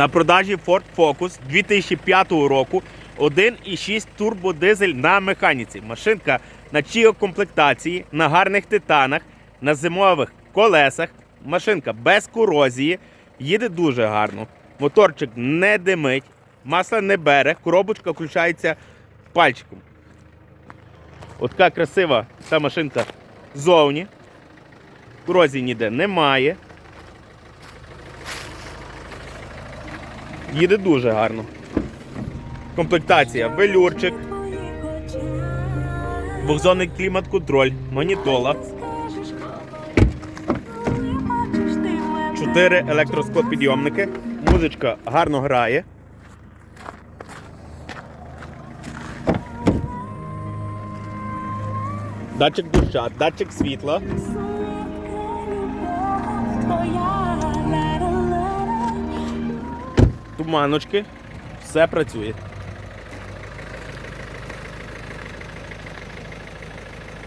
На продажі Ford Focus 2005 року 1,6 турбодизель на механіці. Машинка на чіо комплектації, на гарних титанах, на зимових колесах. Машинка без корозії, їде дуже гарно. Моторчик не димить, масло не бере, коробочка включається пальчиком. От така красива ця машинка ззовні. Корозії ніде немає. Їде дуже гарно. Комплектація велюрчик, двохзонний клімат-контроль, монітола, 4 електросклопідйомники, музичка гарно грає. Датчик доща, датчик світла. Туманочки, все працює.